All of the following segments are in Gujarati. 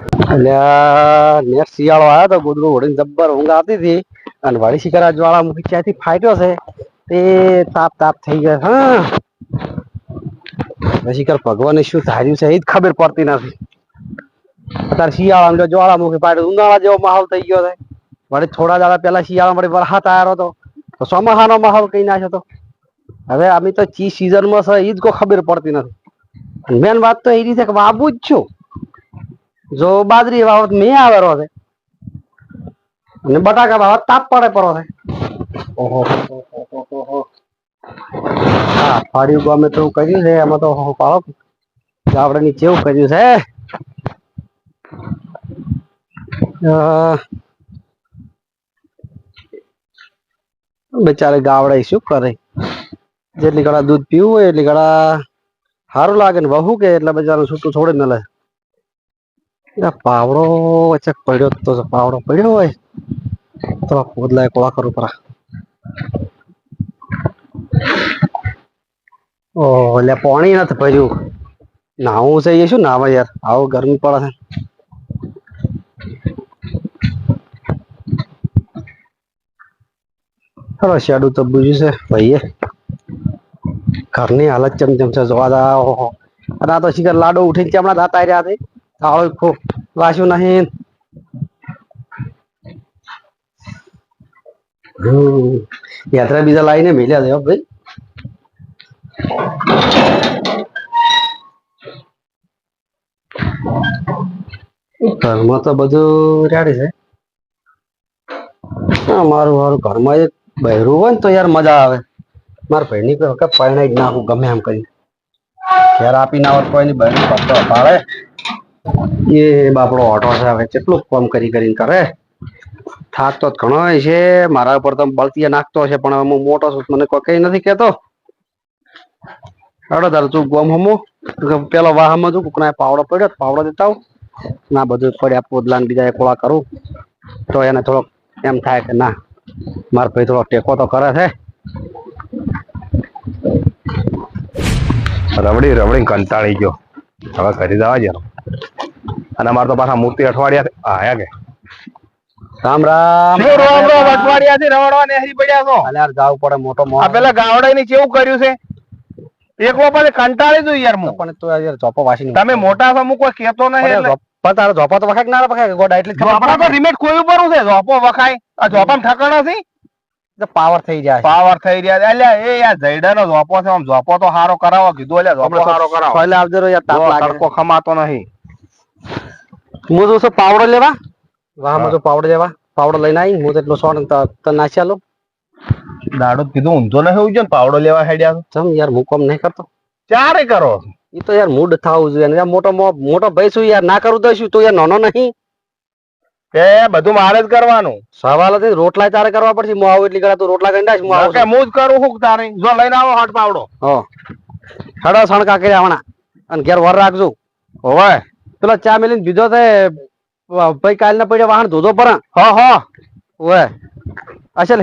એટલે શિયાળો આવ્યો હતો ગોદડું ઓઢીને જબ્બર ઊંઘ આવતી હતી અને વળી શિકારા જ્વાળામુખી ક્યાંથી ફાટ્યો છે. તે તાપ તાપ થઈ ગયો હા. પછી ભગવાને શું ધાર્યું છે એ જ ખબર પડતી નથી. અત્યારે શિયાળામાં જો જ્વાળામુખી ફાટ્યો ઉનાળા જેવો માહોલ થઈ ગયો છે. વળી થોડા દાડા પહેલા શિયાળામાં વળી વરસાદ આવ્યો હતો. તો ચોમાસાનો માહોલ કઈ નાખ્યો હતો. હવે અમે તો ચી સિઝનમાં છે એ જ કોઈ ખબર પડતી નથી. મેન વાત તો એ રીતે કે વાવું જ છું. જો બાજરી વાવત મેં આવેલો છે અને બટાકા વાવત તાપ પડે પડો છે. ઓહો. હા ફાડ્યું ગમે તો કર્યું છે એમાં તો હો પાડો. ગાવડે ની કેવું કર્યું છે. બેચારે ગાવડા શું કરે? જેટલી ઘડા દૂધ પીવું હોય એટલી ઘડા સારું લાગે ને વહુ કે એટલે બજારનું છૂટું છોડી ન લે પાવડો વચ્ચે પડ્યો તો પાવડો પડ્યો હોય, તો પોદલા કોળા કરું પરા. ઓહ એટલે પાણી નથી ભર્યું. નાવું છે એ શું નાવા યાર? આવો ગરમી પડે છે. ચલો શેડું તો બુજ્યું છે, ભાઈએ. ઘરની હાલત ચમ ચમ છે, જોવા દા અને આ તો શિખર લાડો ઉઠીને ચમડા દાતા રહ્યા છે. વાસ્યું નહીં. યાત્રા બીજા લાવીને મેલ્યા છે ભાઈ. ઘરમાં તો બધું રેડી છે. મારું મારું ઘરમાં એક બહેરું હોય ને તો યાર મજા આવે. મારા ભાઈની કોઈ વખત પરણાઈ જ નાખું ગમે એમ કરી ઘેર આપી ના હોત કોઈ ની બહેરું પાડે એ બાપડો ઓટો છે, હવે કેટલું કામ કરી કરીને કરે? થાક તો ઘણો છે, મારા ઉપર તો બળતી નાખતો છે, પણ હું મોટો છું, મને કોઈ કઈ નથી કેતો હેડો તાર તું ગોમ હમો. પેલો વાહમાં તું કુકના પાવડો પડ્યો પાવડો દેતા ના, બધું પડ્યા પોદલા બીજા કોળા કરું. તો એને થોડોક એમ થાય કે ના, મારા ભાઈ થોડો ટેકો તો કરે છે. રબડી રબડી કંટાળી ગયો. હવે કરી દેવા જ અને અમારે તો પાછા મૂર્તિ અઠવાડિયા આયા કે? રામ રામ. અઠવાડિયા થી રવડવા નેહરી પડ્યા છો? અલે યાર જાવ પડે મોટો મો. આ પેલા ગાવડા ની કેવું કર્યું છે? એકલો પછી કંટાળી દઉં યાર હું. પણ તો યાર ચોપો વાસી તમે મોટા છો હું કોઈ કેતો નહીં એટલે. પણ તારો જોપો તો વખાય ના વખાય? ગોડા એટલે જોપા તો રિમેટ કોઈ ઉપર છે? ઝોપો વખાય. આ ઝોપામાં ઠકાણા છે? પાવર થઈ જાય. પાવર થઈ રહ્યા એટલે અલ્યા એ યાર જયડા નો ઝોપો છે. આમ જોપો તો હારો કરાવો કીધું. અલ્યા જોપો હારો કરાવો. એટલે આવજો યાર તાપ લાગે. તડકો ખમાતો નહીં. હું તો પાવડો લેવા? વાહમાં તો પાવડો લેવા. પાવડો લઈને આવી હું તો એટલો સોન તો નાસી આલો દાડો કીધું ઊંધો નહીં હોવું જોઈએ પાવડો લેવા હેડ્યા ચમ યાર હું કોમ નહીં કરતો. ચારે કરો? એ તો યાર મૂડ થવું જોઈએ મોટો મોટો ભાઈ છું યાર ના કરું તો શું? તું યાર નાનો નહીં. એ બધું મારે જ કરવાનું. સવાલ હતી રોટલા તારે કરવા પડશે. હું આવું એટલી કડા તું રોટલા કરી નાખ હું આવું કે હું જ કરું હું તારે. જો લઈને આવો હટ પાવડો. હો. હડો સણકા કરી આવણા અને ઘેર વર રાખજો. હોવે. પેલો ચા મેલીને બીજો તે ભાઈ કાલના પડ્યા વાહન ધોધો પર. હો હો. ઓય. અસલ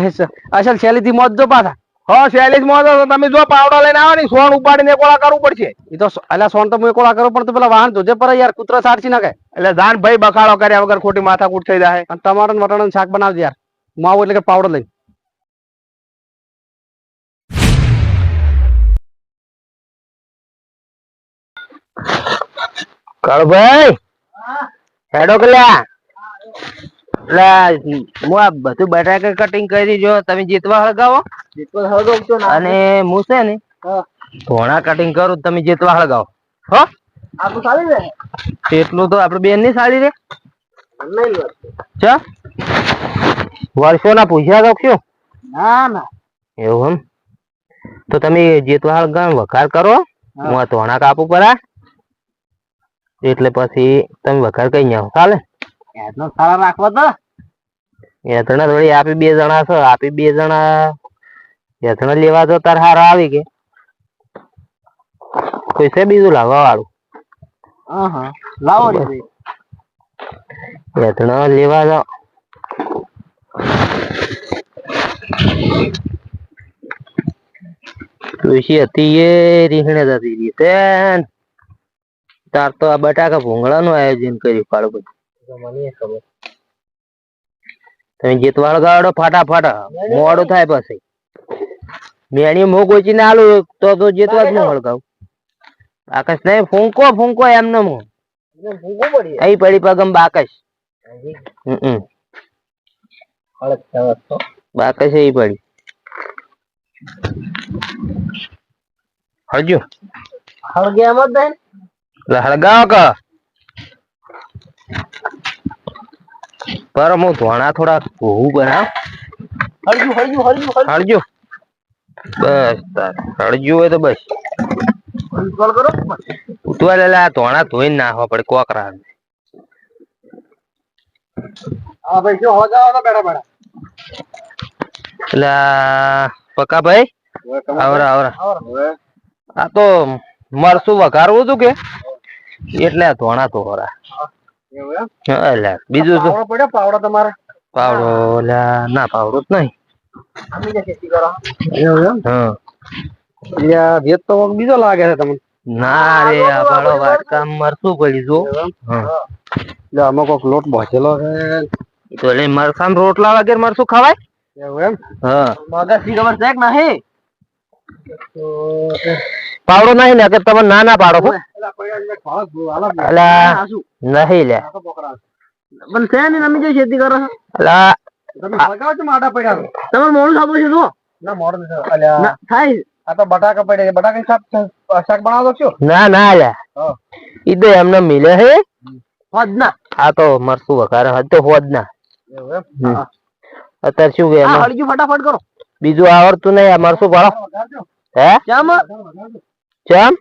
અસલ શૈલીથી મોજ જો પાછા. હો શૈલેષ મોદો તમે જો પાવડો લઈને આવો ને સોન ઉપાડીને કોળા કરવું પડશે. એ તો અલ્યા સોન તો હું કોળા કરું પણ તું પેલા વાહન ધોજે પર યાર કૂતરા સાડસી નાખે. એટલે જાન ભાઈ બખાડો કર્યા વગર ખોટી માથાકૂટ થઈ જાય અને ને વટાણાનું શાક બનાવજે યાર. માવો એટલે કે પાવડર લઈને. કળભાઈ? હેડો કલ્યા. એટલે હું આ બધું બટાકા કટિંગ કરી જો તમે જીતવા હળગાવો. અને હું છે ને ધોણા કટિંગ કરું તમે જીતવા હળગાવો. હો? એટલું તો આપડે બેનની સાડી રે ચા? વર્ષો ના પૂછ્યા તો શું ના ના. એવું એમ? તો તમે જીતવા હળગાવ વઘાર કરો. હું આ ધોણા કાપું પરા. એટલે પછી તમે વઘાર કઈ જાઓ ચાલે? એનો સારા રાખવા તો. યથણા થોડી આપી બે જણા છો આપી બે જણા. યથણા લેવા તો તાર હારા આવી કે કોઈ છે બીજું લાવવા વાળું? લાવો લેવા જાઓ. તુલસી હતી એ રીહણે જતી રહી છે તાર તો આ બટાકા ભૂંગળાનું આયોજન કર્યું કાળું બધું. મને ખબર. તમે જીતવાળ ગાડો ફાટાફાટ મોડું થાય પછી. મેણી મો ગોચી ને આલુ તો તો જીતવા જ ન હળગાવ. બાકસ નહીં ફૂંકો ફૂંકો એમને મો અહીં પડી પગમ બાકસ. હમ બાકશ અહીં પડી. હજુ એટલે હળગાવો ક પર હું ધોણા થોડા ઘઉં બનાવ હળજો બસ તાર હળજુ હોય તો બસ. ઉતવા લેલા ધોણા ધોઈને નાખવા પડે કોકરા હા ભાઈ જો હળગાવો બેઠા બેઠા એટલે આ પક્કા ભાઈ? આવરા આવરા. આ તો મરસું વઘારવું હતું કે? એટલે ધોણા તો હોરા એટલે બીજું શું? પડ્યો? પાવડો તમારે? પાવડો લ્યા ના પાવડો જ નહીં. એવું એમ? હા. તો બીજો લાગે છે તમને. ના રે આ ભાડો વાટકા પડી જો. એટલે આમાં કોક લોટ બોચેલો છે. તો એટલે મરસામ રોટલા વગેરે મરશું ખવાય? એવું એમ? હા. મગજથી ખબર છે કે નહીં? પાવડો નહીં ને કે તમે ના ના પાડો છો અલા નહીં લે. પણ છે ને તમે જે ખેતી કરો છો. અલા તમે લગાવો છો માટા પડ્યા છો? મોડું સાબુ છે ના મોડું નથી. અલ્યા થાય. આ તો બટાકા પડ્યા બટાકા શાક શાક બનાવો છો? ના ના લે. હા. ઈ તો એમને મિલે હે. હોદ ના. આ તો મરસું વઘારે હદ તો હોદ ના. અત્યારે શું કે ફટાફટ કરો. બીજું આવડતું નહીં અમારે શું ભણો. હે? કેમ ચમ?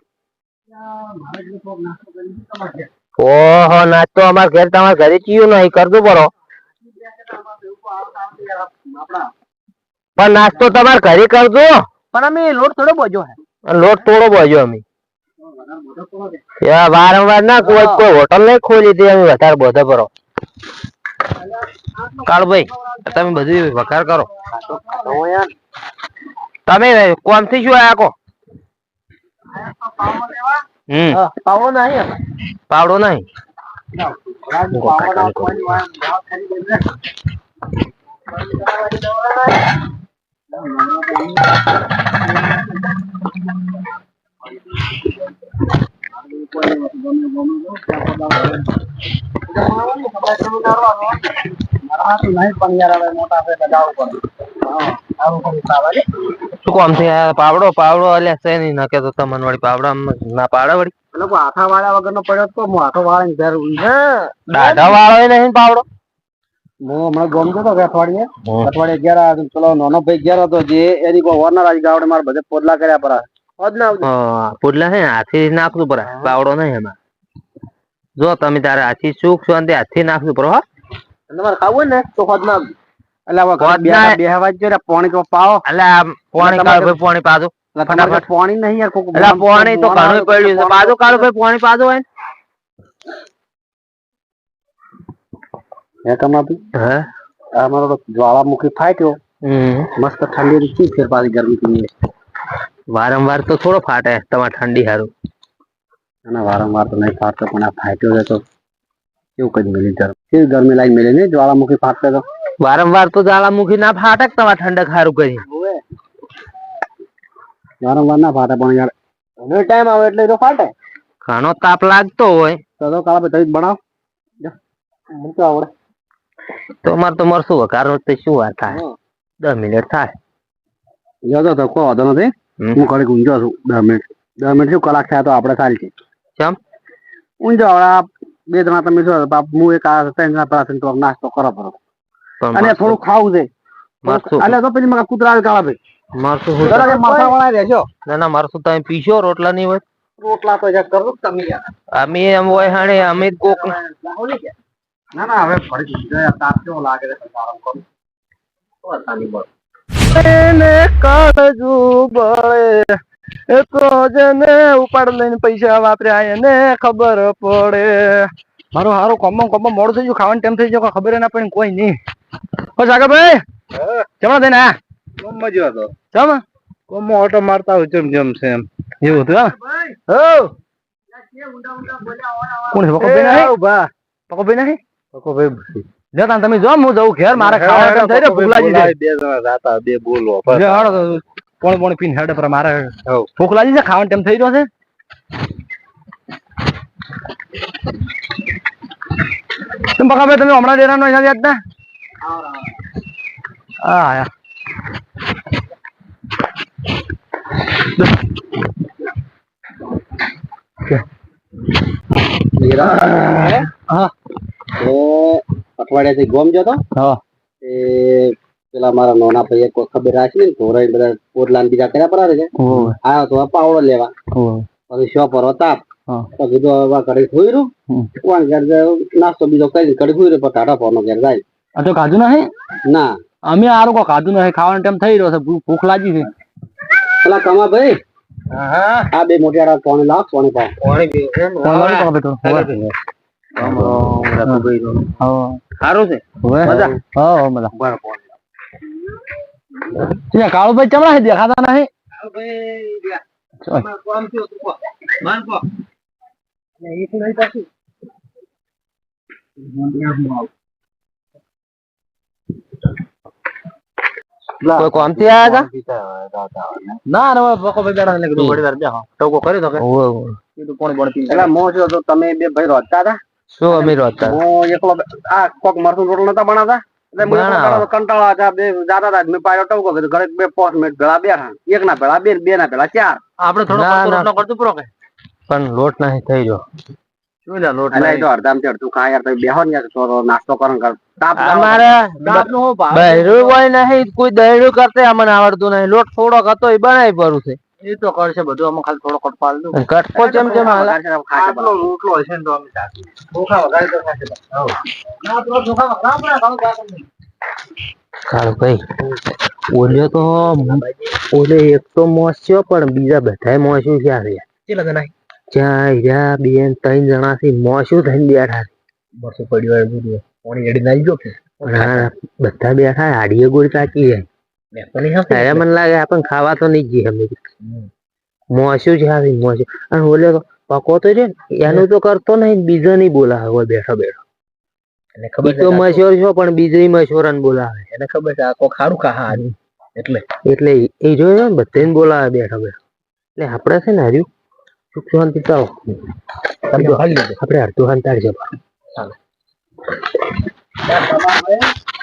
ઓહો નાસ્તો અમાર ઘેર તમાર ઘરે ચીયું નહીં કરતું પડો પણ નાસ્તો તમારે ઘરે કરજો. પણ અમે લોટ થોડો બોજો હે. લોટ થોડો બોજો અમે. વારંવાર ના કોઈ કોઈ હોટલ નહીં ખોલી દે અમે વધારે બોધો કરો કાળભાઈ તમે બધું વઘાર કરો. તમે કોમથી શું આયા કો હમ. પાવડો નહીં પાવડો નહીં? શું કોમ પાવડો પાવડો અલ્યા છે નહીં નકે તો તમને વળી પાવડા ના પાડે વળી. હાથા વાળા વગર નો પડ્યો તો હું હાથો વાળા ઘર દાદા વાળો નહીં પાવડો? હું હમણાં ગમ જતો કે અઠવાડિયે. અઠવાડિયે ગયા હતા. પેલો નાનો ભાઈ ગયા હતો જે એની કોઈ વરના રાજ ગાવડે મારે બધે પોદલા કર્યા પર. હા, પુડલા છે હાથી નાખતું પડે પાવડો નહીં એમાં. જો તમે તારે હાથી સુખ શાંતિ હાથી નાખવું પડે હો. તમારે ખાવું હોય ને તો ખોદ ના એટલે હવે ઘરે ખોદ બે ના- બે હવા જ પાણી તો પાવો. એટલે આ પાણી તમારે- કાઢો ભાઈ પાણી પાછું. એટલે તમારે ઘરે પાણી નહીં યાર કોક એટલે પાણી તો ઘણું પડ્યું છે. પાછું કાઢો ભાઈ પાણી પાછું હોય ને. હે કમાપી હે? આ અમારો તો જ્વાળામુખી ફાટ્યો હમ. મસ્ત ઠંડી થી ફેર પાછી ગરમી થઈ વારંવાર તો થોડો ફાટે તમારે ઠંડી હારું. અને વારંવાર તો નહીં ફાટતો પણ આ ફાટ્યો હતો કેવું કઈ મિલી ગરમી કેવી ગરમી લાઈન મિલી ને જ્વાળામુખી ફાટતો હતો વારંવાર તો જ્વાળામુખી ના ફાટક તમારે ઠંડક હારું કરી? વારંવાર ના ફાટે પણ યાર ઘણો ટાઈમ આવે એટલે તો ફાટે. ઘણો તાપ લાગતો હોય. તો તો કાળા ભાઈ જ મને તો આવડે તો અમાર તો મરશું વઘાર વખતે શું વાર થાય? દસ મિનિટ થાય. જો તો કોઈ વાંધો નથી. હું ઘડીક ગુંજો છું. દસ મિનિટ. દસ મિનિટ શું કલાક થાય તો આપણે સારી છે ચમ ઊંઝો આ બે જણા તમે છો બાપ હું એક આ ત્રણ જણા પેલા થઈને થોડોક નાસ્તો કરો પણ અને થોડું ખાવું છે. એટલે તો પેલી મગા કૂતરા કાળા ભાઈ. મરસું શું જરા કે મરસા વાળા રહેજો. ના ના મરસું તમે પીશો રોટલા નહીં હોય. રોટલા તો યાર કરો તમે યાર. અમે એમ હોય હાણે અમે કોક ના. ના હવે ફરી યાર તાપ કેવો લાગે છે આરામ કરો તો અસાની બળ એને કાળજુ બળે. તો જેને ઉપાડ લઈને પૈસા વાપર્યા એને ખબર પડે. મારું હારો કોમો કોમો મોડું થઈ ગયું ખાવાનું ટાઈમ થઈ ગયો ખબર ના પડી કોઈ નહીં. ઓ સાગરભાઈ જમણા ને આ? મજો હતો જમ? કોમો ઓટો મારતા હોય જેમ જેમ છે એમ. એવું હતું હા હો. કોણ છે પકોભાઈ નહીં? ઊભા પકોભાઈ નહીં? પકોભાઈ જો તમે જો હું જઉં ઘેર મારે ખાવા થઈ રહ્યો ભૂખ બે જણા જાતા બે બોલો પોણી પોણી પીને હેડ પર મારે ભૂખ લાગી છે? ખાવાનો ટાઈમ થઈ રહ્યો છે? તમે પકાભાઈ તમે? હમણાં ડેરા નો યાદ ના હા હા. અઠવાડિયાથી ગોમ જતો હા. એ પેલા મારા નાના ભાઈ કોઈ ખબર રાખી ને ધોરાઈ બધા ને બીજા કર્યા પરારે છે. આયો તો પાવડો લેવા. પછી શો પર તાપ. હા. તો કીધું હવે કડી ખોઈ રહ્યું કોણ ઘેર જાય? નાસ્તો બીજો કરી કડી ખોઈ રહ્યો પણ ટાટા પોનો ઘેર જાય. આ તો કાજુ નહીં ના. અમે આરો કો ખાધું નહીં ખાવાનો ટાઈમ થઈ રહ્યો છે ભૂખ લાગી છે. પેલા કમા ભાઈ હા. આ બે મોટિયારા પાણી લાવ પાણી પાવ. સારું છે. મજા. હા મજા. ત્યાં કાળુભાઈ ચમડા છે દેખાતા નહીં ના ના બકો ભાઈ બેઠા એટલે કીધું ઘડી વાર બેહો. ટોકો કર્યો તો કે? કીધું પોણી પોણી પી પેલા મો છો તો તમે બે ભાઈ રોજતા હતા? શું અમીર હતા હું એકલો આ કોક મરસું રોટલો નતા બનાવતા? એટલે. કંટાળો કંટાળો હતા બે જાતા હતા મેં પાયો ટવકો કીધું ઘરે બે પાંચ મિનિટ પેલા બેઠા. એક ના પેલા બે બે ના પેલા ચાર. આપણે થોડો કરતો કરતું પૂરો કે? પણ લોટ થઈ નહીં? કોઈ દહેડું કરતે અમને આવડતું નહીં. લોટ થોડોક હતો એ બનાવી પડું છે. એ તો કરશે બધું અમે ખાલી થોડો કટ પાડી દઉં કટકો જેમ ચમ હાલે આટલો રોટલો હશે ને તો અમે. ચોખા તો ખાશે ના, ભાઈ ઓલે તો ઓલે એક તો મોસ છે પણ બીજા બધાય મોસું છે આ કેટલા જણા? ત્યાં રહ્યા બેન ત્રણ જણા થી મોસું થઈને બેઠા છે. બસો પડી વાળું બધું. પોણી એડી નાખી દો કે? બધા બેઠા હાડીએ ગોળી નહીં હસતું. અરે મને લાગે આપણને ખાવા તો નહીં જઈએ અમે છે આવી મોસું. અને ઓલે તો પકો તો છે એનું તો કરતો નહીં બીજો નહીં બોલાવે હોય બેઠો બેઠો. એને ખબર તો મશોર છો પણ બીજો મશોરન બોલાવે. એને ખબર છે આખો ખારું ખા એટલે. એટલે એ જોયો ને બધાને બોલાવે બેઠો બેઠો. એટલે આપણે છે ને હર્યું સુખ શાંતિ ચાલો. આપણે અડધું હંતાડ છે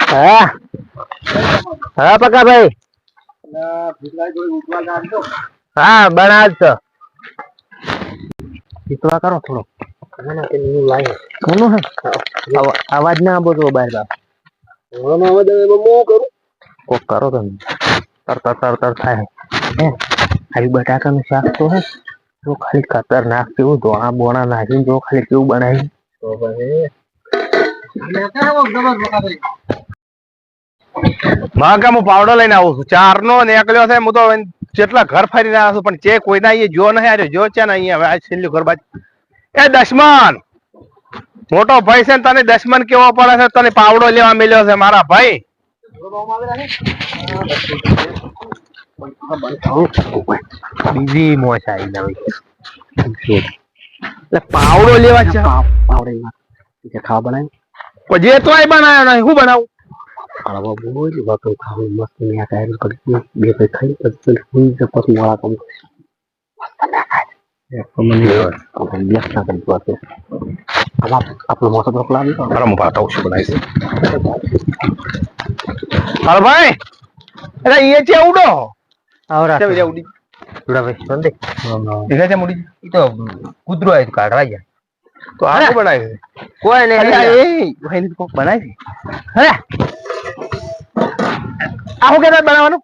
હા? હા પકા ભાઈ હા બનાવ તો. શીતળા કરો થોડો કોનું હે અવાજ ના બોલવો બહાર બાપ. આવે મો કરું? કોક કરો તમે. તર તર તર તર થાય. હે? આવી બટાકાનું શાક તો હે. જો ખાલી ખતરનાક કેવું ધોણા બોણા નાખીને જો ખાલી કેવું બનાવી તો પછી માગા હું પાવડો લઈને આવું છું. ચાર નો નીકળ્યો છે. હું તો જેટલા ઘર ફરીને આવ્યો છું પણ જે કોઈના અહીંયા જો નહીં આવ્યો જો છે ને અહીંયા હવે આ છેલ્લું ઘર બાજુ. એ દશમન! મોટો ભાઈ છે ને તને દશમન કેવો પડે છે? તને પાવડો લેવા મળ્યો છે મારા ભાઈ. બીજી મોસ આવી નવી એટલે પાવડો લેવા છે. પાવડો માં ખાવા બનાવી જે તો બનાવ્યો નહીં હું બનાવું? ખાવા બોલ વગર ખાવું મસ્ત મેં કાયરું કરી બે ભાઈ ખાઈ પછી હુઈ જ પછી મોળા કામ કરીશ આપણો મોસો તો લાવી મારા તો શું બનાવી હાલો ભાઈ એટલે અહીંયા છે ઉડો આવરા છે બીજા ઉડી જોડા ભાઈ સંદે દેખાય છે ઉડી ઈ તો કૂતરો આવ્યું કાઢવા ગયા તો આ છે કોઈ નહીં એ ભાઈને તો કોક બનાવી છે હે આ શું કેતા બનાવવાનું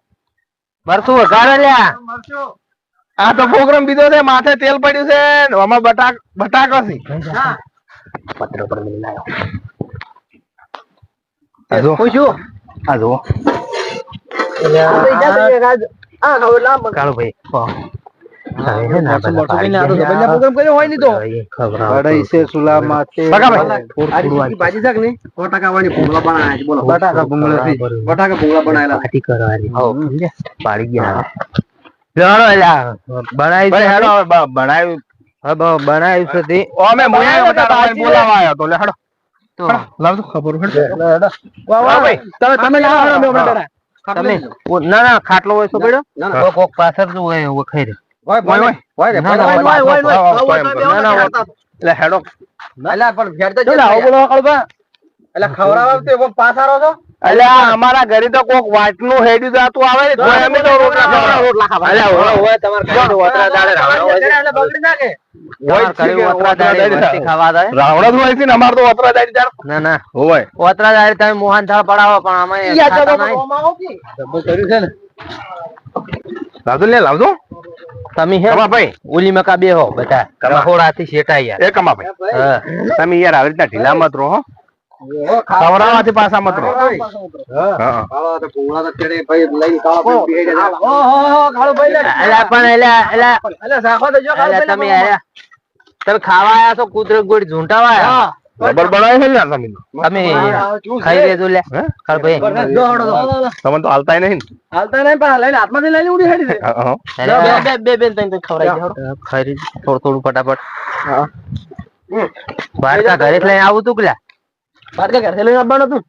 મરસું વઘારે લ્યા આ તો પ્રોગ્રામ બીજો છે માથે તેલ પડ્યું છે આમાં બટાક બટાકો છે પત્ર પર મને લાવ્યો આ જો પૂછ્યું આ જો કાળુ આ ભાઈ. બનાવી ભાઈ ખાટલો હોય તો પડ્યો ના, ના. કોક પાછળ શું હોય વખાઈ ખાઈ રહ્યો. ઓય હોય રે, ના, ના, ઓય ઓય ઓય આવું ના, ના, એટલે હેડો. એટલે પણ ઘેર તો જો બોલો કળબા. એટલે ખવરાવા તો પાછારો છો? એટલે અમારા ઘરે તો કોક વાટનું હેડ્યું જાતું આવે ને તોય અમે તો રોટલા ખવડાવો. રોટલા ખાવા. એટલે હોય, હોય, તમાર ઘરે વતરા દાડે રાવણ એટલે બગડી નાખે. હોય ઘરે દાડે ખાવા રાવણ જ હોય છે ને અમાર તો ઓતરા દાડી જાણ ના ના. હોય. ઓતરા દાડે તમે મોહન થાળ પડાવો પણ અમે ખાતા નહીં. કર્યું છે ને. લાવજો લે લાવજો. તમે હે કમાભાઈ. ઓલી મકા બધા. શેટાઈ યાર એ કમાભાઈ. હા. તમે યાર આવી રીતના ઢીલા મત રહો. ખવડાવવાથી પાછા મત રહો. હા. હા. તો તો ચડે, ભાઈ લઈને કાળો ભાઈ બેહી જાય. ઓહો, કાળો ભાઈ લે. પણ અલ્યા અલ્યા અલા, શાખો તો જો કાળો ભાઈ તમે આયા તમે ખાવા આયા છો કુદરત ગોળ ઝૂંટાવા આયા રબર બનાવે છે ને તમે તમે ખાઈ છે? લેજો લે હે? કાળ ભાઈ તો. તમે તો હાલતાય નહીં હાલતા નહીં પણ લઈને હાથમાંથી લઈને ઉડી હેડી દે. હા, હા. બે બે બે તને ખવરાઈ દે ખાઈ થોડું થોડું ફટાફટ હા. બારકા ઘરે જ લઈને આવું તું કે બાર કા ઘરે લઈને આવવાનું હતું.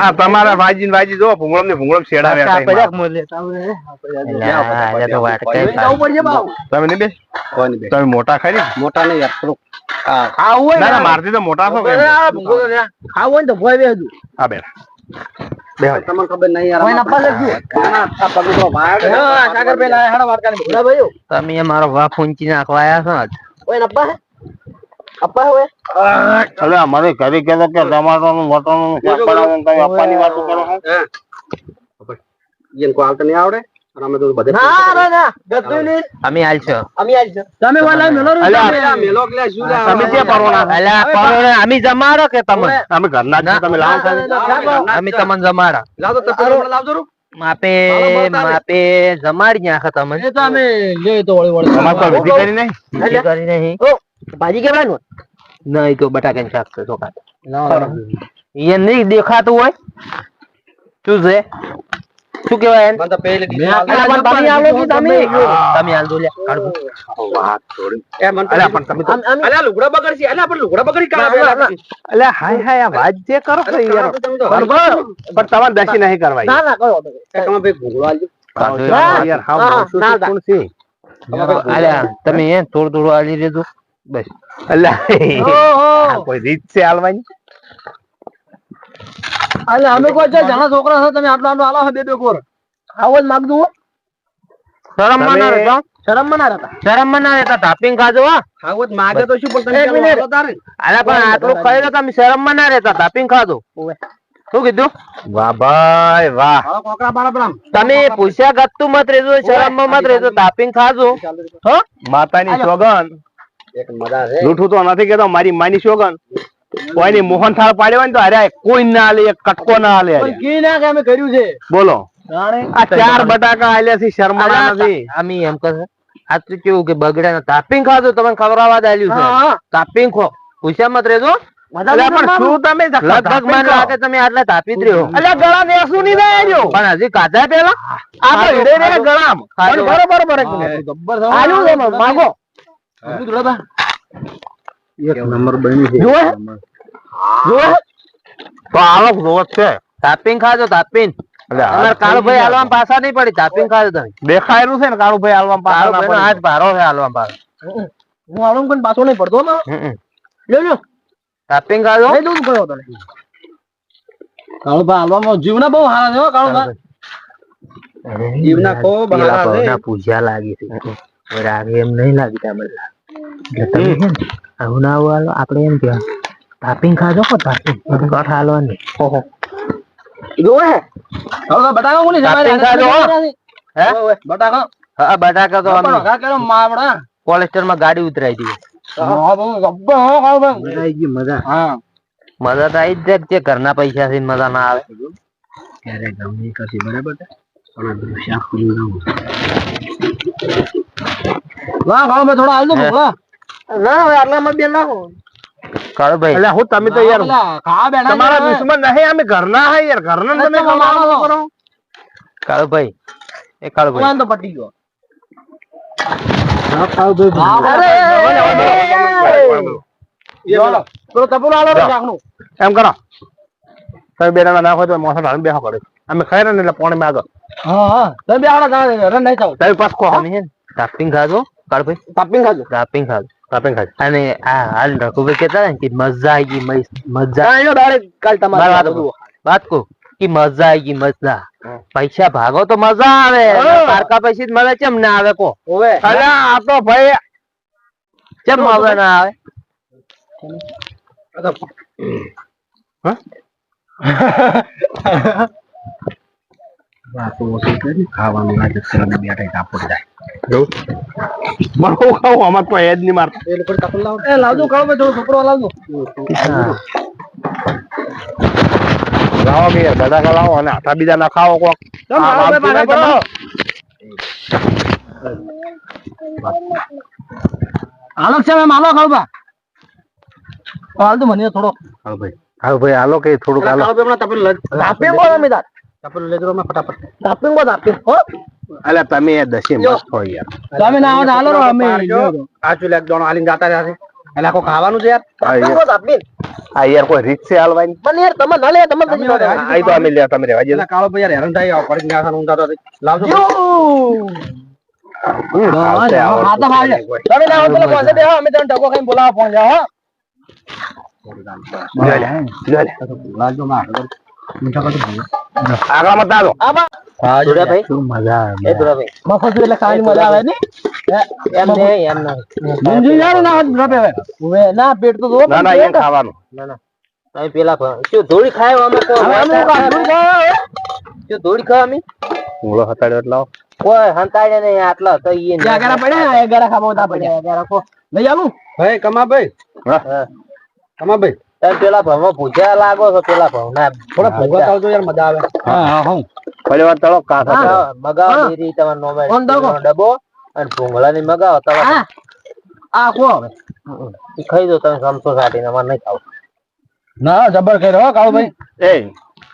આ તમારા ભાજી ને ભાજી જો ભૂંગળમ ને ભૂંગળમ બાવ. તમે નહીં બેસ કોઈ નહીં બે. તમે મોટા ખાઈ ને મોટા નહીં યાર ખાવું હોય ના મારથી તો મોટા છો. ખાવું હોય ને તો ભોય બે હજુ. આ બેન તમને ખબર નહીં યાર કોઈને આપવા લેજો. ના, આ પગલું તો ભાગ. હા, ભાઈઓ. તમે મારો વાફ ઊંચી નાખવા આવ્યા છો ઓય કોઈને આપવા હોય? અરે અમારે ઘરે કે ટમાટરનું નું શાક બનાવવાનું તમે આપવાની વાત કરો છો? ઈયન કોઈ હાલતા નહીં આવડે? અમે તો બધે ના ના ના. ગતું નહીં અમે હાલ છો. અમે આજ તમે વાલા મેલો અલ્યા, મેલો કે શું લે તમે ક્યાં પરવાના છો? અલ્યા અમે જમાડો કે તમે? અમે ઘરના તમે લાવો અમે તમને જમાડા. લાવ તો તપેલું લાવજો રૂ માપે માપે જમાડી નાખે તમે. એ તો અમે લે તો વળી વળી. વિધિ કરી નહીં? કરી નહીં. ભાજી કેવાનું નહીં તો બટાકાનું શાક છે ચોખા. એ નહીં દેખાતું હોય. શું છે? શું કેવાય એને? મને તો પેલે અલ્યા, પણ તમે આલો કે તમે. તમે હાલ દો લે કાઢો. એ મને અલ્યા, પણ તમે તો- અલ્યા લુગડા બગડશે અલ્યા પણ લુગડા બગડી કાઢા. અલ્યા હાય હાય આ વાત જે કરો છો યાર. બરોબર પણ તમારે દસી નહીં કરવા ના ના કરો. તમે ભાઈ ભૂંગળો આલજો યાર હા મોટું તો કોણ છે? અલ્યા તમે એ થોડું થોડું આલી લેજો બસ. અલ્લા કોઈ રીત છે હાલવાની? અલ્યા અમે કોઈ છે જાણા છોકરા છો તમે આટલો આટલો આલો બે બે કોર આવો જ માગજો હો. શરમમાં ના રહેતા. શરમમાં ના રહેતા. શરમમાં ના રહેતા. તાપીને ખાજો હા. આવો જ માગે તો શું પણ તમે એક મિનિટ. આલો તારે. અલ્યા પણ આટલું કહી લો તમે શરમમાં ના રહેતા. તાપીને ખાજો. શું કીધું? વાહ ભાઈ વાહ. કોકરા બાળા પણ તમે પૂછ્યા ગતું મત રેજો શરમમાં મત રેજો તાપીને ખાજો. હો? માતાની સોગન એક મજા છે. જૂઠું તો નથી કેતો મારી માની શોગન કોઈની મોહન થાળ પાડ્યો ને તો અરે કોઈ ના લે એક કટકો ના લે પણ કી ના કે અમે કર્યું છે? બોલો. આ ચાર બટાકા આલ્યા છે શર્માના નથી. આમી એમ કહે આ તો કેવું કે બગડે ના તાપીને ખાજો તમને ખબર આવા દાલ્યું છે. હા, હા. ખો. પૂછ્યા મત રેજો અલ્યા, પણ શું તમે લગભગ મને લાગે તમે આટલા તાપી જ રહ્યો? અલ્યા ગળા નેસું ના હીરે એક. ગબ્બર આલ્યું છે. નંબર. તો જોવો તાપીને ખાજો તાપીને. કાળુભાઈ હાલવામાં પાછા નહીં પડી. તાપીને ખાજો તમે. દેખાયેલું છે ને કાળુભાઈ હાલવા કાળુભાઈ હાથ ભારો છે હાલવામાં પાછો. હું આવું કોઈ પાછો નહીં પડતો ને લ્યો લ્યો. તાપીને ખાજો. નહીં દઉં કયો તને. કાળુભા હાલવામાં જીવના બહુ હારા છે જીવના. પૂજા લાગી છે. રાગે એમ નહીં લાગી બધા. એટલે તમે છે ને આવું ના આવું હાલો આપણે એમ કહેવાય તાપીને ખાજો કો તાપીને. કઠ હાલવાની. ઓહો. જોવે હે? હવે બટાકા કોની છે તાપીને ખાજો, હે? બટાકા? હા બટાકા તો અમે કા કેરો માવડા. કોલેસ્ટરમાં ગાડી ઉતરાઈ દીધી હા બહુ ગબ્બો હો કાળુભા મજા હા. મજા તો આવી જ જે ઘરના પૈસા થી મજા ના આવે. ક્યારે ગમે કશી બરાબર વાહ કાળુભા થોડા હાલ દો હે. ભૂખલા ના હવે આટલામાં બે નાખો. કાળો ભાઈ. એટલે હું તમે તો યાર પેલા ખાવા બેઠા તમારા છે. દુશ્મન નહીં અમે ઘરના હે યાર ઘરના ને તમે તમે માણો છો. કરો. કાળો ભાઈ. એ કાળો ભાઈ. વાંધો પટી ગયો. પેલો તપેલો આલો રે શાકનું. એમ કરો. તમે બે જણા નાખો તો મોસા ઢાળી બેહો પડે અમે ખાઈ રહ્યા ને એટલે પોણી માં આગળ. હા હા. તમે બે આડા જાણે રન નહીં થાવ. તમે પાસ ખો તમે છે ને તાપીંગ ખાધો કાળભાઈ તાપીને ખાજો તાપીંગ ખાધો તાપીને ખાઈ અને આ હાલ રઘુભાઈ કહેતા હતા ને કે મજા આવી ગઈ મસ્ત- મજા હા એનો ડાયરેક્ટ કાલ તમારે મારી વાત કહું. વાત કહું કે મજા આવી ગઈ મજા પૈસા ભાગો તો મજા આવે પારકા પૈસા જ મળે ચમ ના આવે કો ઓવે અલ્યા આ તો ભાઈ ચમ હવે ના આવે ખાવાનું આજે શરમ બેઠા કાપડ જાય મને ખાવું અમાર તો હેજ નહીં મારતો એ લોકો તપેલ લાવો એ લાવજો કાળો ભાઈ થોડો કપડો લાવજો લાવો કે યાર બધા લાવો અને આટા બીજા ના ખાવો કોક ચમ ભાઈ બાપ પાછા જોડાય પડો આલો છે મેમ આલો કાળો હાલ તો મને થોડો હા ભાઈ હા ભાઈ આલોક કે થોડુંક આલોક ભાઈ તપેલ તાપીને બોલ અમે તપેલું લેજો અમે ફટાફટ તાપીને બોલ તાપીને હો અલ્યા તમે દસે મસ્ત હોય યાર તમે ના આવો હાલો અમે આચું લેક દોણો હાલીને જાતા રહ્યા છે એટલે આખો ખાવાનું છે યાર તાપીને આ યાર કોઈ રીત છે હાલવાની મને યાર તમે ના લે તમે તમે યાર તમે આ તો અમે લે તમે રહેવા એટલે કાળો ભાઈ યાર હેરાન થાય આવો પડી ગયા ઊંધા તો લાવજો તમે ના આવો પાસે બેહો અમે તમને ટકો ખાઈને બોલાવા હો માં મીઠા કાઢો આગળમાં તાજો આમાં ભાઈ? શું મજા એ ભાઈ. મફત એટલે ખાવાની મજા આવે ને? એમ ને એમ ના. મંજુ યાર ના આવે. ઉવે ના પેટ તો જો ના ના એ ખાવાનું. ના ના. તમે પેલા શું ધોળી ખાય અમે હવે કાઢું શું ધોળી ખાય અમે? ઓળો હતાડ્યો એટલે કોઈ હંતાડે નહીં આટલા તો ઈ ને ગારા પડ્યા ગારા ખાવા તા પડ્યા. ગારા કો લઈ આવું. ભાઈ કમા ભાઈ હા. કમા ભાઈ તમે પેલા ભણમાં પૂછ્યા લાગો છો પેલા ભણના થોડા ભોગા આવજો યાર મજા આવે. હા હા હું. ફરી વાર તળો કાકા મગાવો મગાવો તમારો નોમે ડબો અને ભૂંગળાની મગાવો તમે હા. આ કો હવે. ખાઈ દો તમે સમસો સાટીને અમારે નહીં ખાવ. ના જબર કર્યો હો કાળો ભાઈ એ.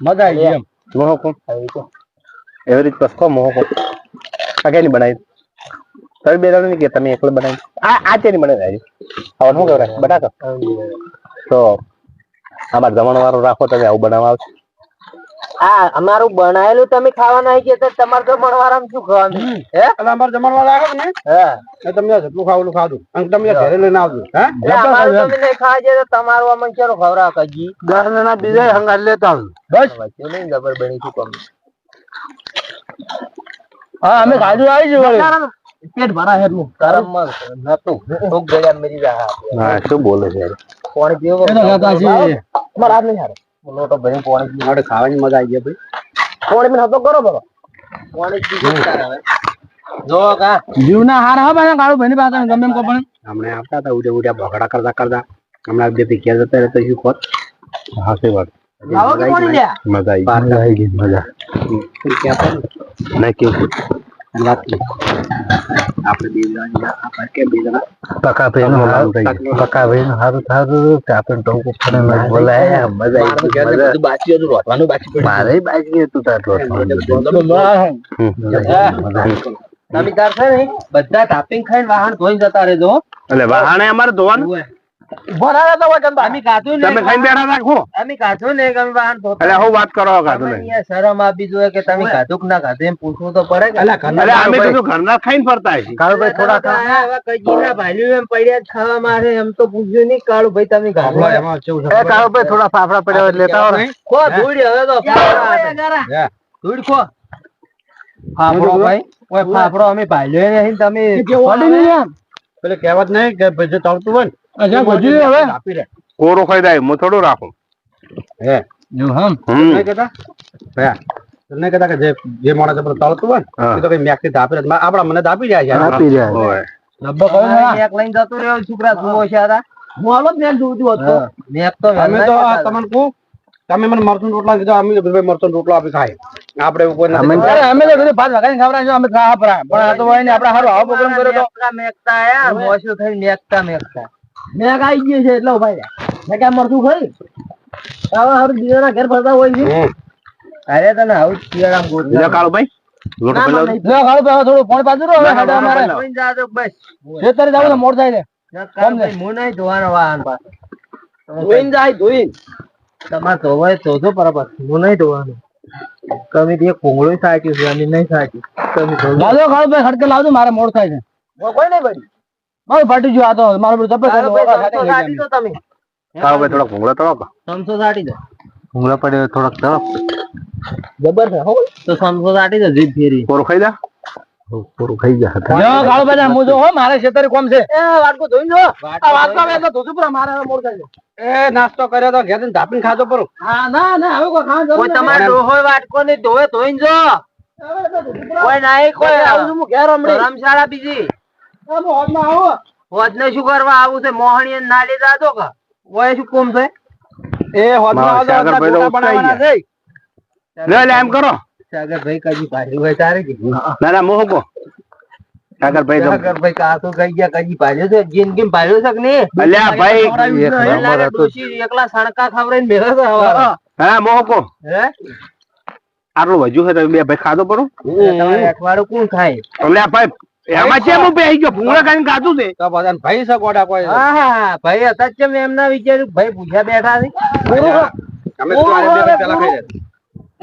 મજા આવી એમ. મોહો કોણ ખાવી તો એવી રીતે પસકો મોહો કોણ આ ની બનાવી? તમે બે ની કે તમે એકલો બનાવી? આ આ તેની બનાવી? આવી હવે શું કહેવાય? બટાકા? તો અમારે જમણ વાળો રાખો તમે આવું બનાવવા આવશે આ અમારું બનાયેલું તમે ખાવાના આવી ગયા તો તમારે જમણ ભણવારામાં શું ખાવાનું? હે? એટલે અમારે જમણ વાળા રાખો ને હે. તમને જેટલું ખાવું ખાધું. અને તમે ઘરે લઈને આવજો. હે? એટલે અમારું તમે નહીં ખાવા જાય તો તમારું અમને ચાલો ખવડાવ કજી દસ જણા બીજા હંગાત લેતા આવું. બસ. વચ્ચે નહીં જબર બની છું કમ? હા અમે ખાધું આવી વળી. પેટ ભરા હેટલું કરમમાં નતું. ભૂખ ગયા મરી જા હા. શું બોલે છે? યાર? પાણી પીવો મારા હાથ નહીં હારે. લોટો ભરી પાણી પીવો ખાવાની મજા આવી ગઈ ભાઈ. પાણી પીને હતો કરો બરો પાણી જો. કા. જીવના હાર હા ભાઈ કાળો ભાઈ પાસે ગમે એમ કો પણ. હમણે આવતા હતા ઉડે ઉડે બગડા કરતા કરતા. હમણાં બે ઘેર જતા રહેતા શું ખોટ? હા વાત. મજા આવી મજા આવી ગઈ. મજા ના કેવું આપણે બે જણા કે બે જણા. પકા ભાઈ નું હારું પકા ભાઈ નું હારું થારું કે આપણે ટોકો ફરે બોલાય. મજા આવી બાકી હતું? રોટવાનું બાકી મારે બાકી હતું તાર રોટવાનું તમે છે ને બધા ટાપિંગ ખાઈને વાહન ધોઈ જતા રહેજો. એટલે વાહણે અમારે ધોવાનું? ભરા તો હોય કંદા અમે કાઢું તમે ખાઈને બેઠા રાખો. અમે કાઢું ને કે અમે વાહન ધોતા એટલે હું વાત કરો કાઢું તમને શરમ આપી જોઈએ કે તમે કાઢું કે ના કાઢું એમ પૂછવું તો પડે કે અલા ઘરના અમે કીધું ઘરના ખાઈને ફરતા હશી કાળુભાઈ થોડા આ એવા કજીના ભાલ્યું એમ પડ્યા જ ખાવા મારે એમ તો પૂછ્યું નહીં. કાળું ભાઈ તમે આપણો એમાં કેવું એ કાળુભાઈ થોડા ફાફડા પડ્યા હોય લેતા આવો ને. ધૂળ હવે તો હે. ધૂળ ખો. ફાફડો ભાઈ. ઓય ફાફડો અમે ભાલ્યો નહીં તમે પેલે કહેવત નહીં કે ભાઈ ચાલતું હોય ને. અચ્છા ગોજી હવે? આપી દે કોરો ખાઈ જાય હું થોડો રાખું. હે. જો હમ? નહીં કહેતા? હે. નહીં કહેતા કે જે જે માણસ આપણે તળતું હોય ને એ તો કઈ મેકથી ધાપી રહ્યા. આપડા મને ધાપી રહ્યા છે. આપી રહ્યા હોય. લબ્બો કરો ને. મેક લઈને જતો રહ્યો છોકરા જુઓ છે આ હું આલો જ મેં જોતું હતું. મેક તો અમે તો તમને કહું તમે મને મરચું રોટલા કીધો અમે ભાઈ મરચું રોટલો આપી ખાય આપણે એવું કોઈ અમે અમે તો કીધું ભાત વગાડીને ખવડાવજો અમે પરા પણ આ તો હોય ને આપણે હારો આવો પ્રોગ્રામ કર્યો તો. મેકતા મેકતા આયા મોશું થઈ મેકતા મેકતા મેં આવી ગયો છે એટલે ભાઈ મેં કેમ મરતું ખરી. આવા હારું બીજાના ઘેર ફરતા હોય છે. અરે તને આવું લોટો પેલા લે કાળો ભાઈ ફોન પાછું હવે બસ. ખેતરે જાવ તો મોડ થાય છે કામ ભાઈ હું નહીં ધોવાનો વાહન પાછો. ધોઈને જાય ધોઈને. તમારે ધોવાય ધોધો બરાબર. હું નહીં ધોવાનું. તમે તે કોંગળો સાચ્યું છે અને નહીં સાચ્યું. તમે. લાવજો ખાડો ભાઈ ખડકે લાવજો મારે મોડ થાય છે. કોઈ નહીં પડી મારું ફાટી ગયું આ તો મારું બધું ગઈ દો તમે. તારો ભાઈ થોડા ભૂંગળા તળો સમસો સાટી દો ભૂંગળા પડે થોડાક તળો. જબર છે હો. તો સમસો સાટી દો જીભ ફેરી. કોરું ખાઈ જા. કોરું ખાઈ જા. જો ખાડો ભાઈ હું જો હો મારે ખેતરે કોમ છે. એ વાટકો ધોઈને જો. આ તો પૂરા મારે મોર ખાઈ એ નાસ્તો કર્યો તો ઘેર ધાપીને ખાધો પરો હા ના ના હવે કોઈ ખાવા કોઈ તમારે વાટકો નહીં ધોવે ધોઈને જો. કોઈ નહીં કોઈ આવું હું ઘેર હમણાં. ધરમશાળા બીજી. હું હોદમાં શું કરવા આવું છે? મોહણી ને નાલી દાદો કા? ઓય શું કોમ છે? એ હોદમાં મારા આવતો સાગરભાઈ તો ગોટા બનાવવાના ઉઠાઈ છે. લે લે એમ કરો. સાગરભાઈ કજી ભાઈ હોય તારે કે? ના ના મોહ કો. સાગરભાઈ સાગરભાઈ કા કઈ ગયા કજી ભાલ્યો છે? જિંદગી ભાલ્યો છે કે નહીં? અલ્યા ભાઈ મને એકલા સણકા ખવડાવીને મેળે છે હવારે. હા મોહ કો. હે? આટલું વજુ છે તમે બે ભાઈ ખાધો પરો તમારે અઠવાડિયું કોણ ખાય? અલ્યા ભાઈ એમાં છે હું બેહી ગયો ભૂંગળા ખાઈને ખાધું છે તો બધાને ભાઈ છે ગોડા કોઈ? હા હા ભાઈ હતા જ છે એમ ના વિચાર્યું ભાઈ પૂછ્યા બેઠા છે? અમે તો આને બે પેલા ખાઈ જાય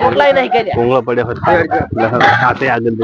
રોટલાય નહીં કર્યા ભૂંગળો પડ્યો હોય હાથે આગળ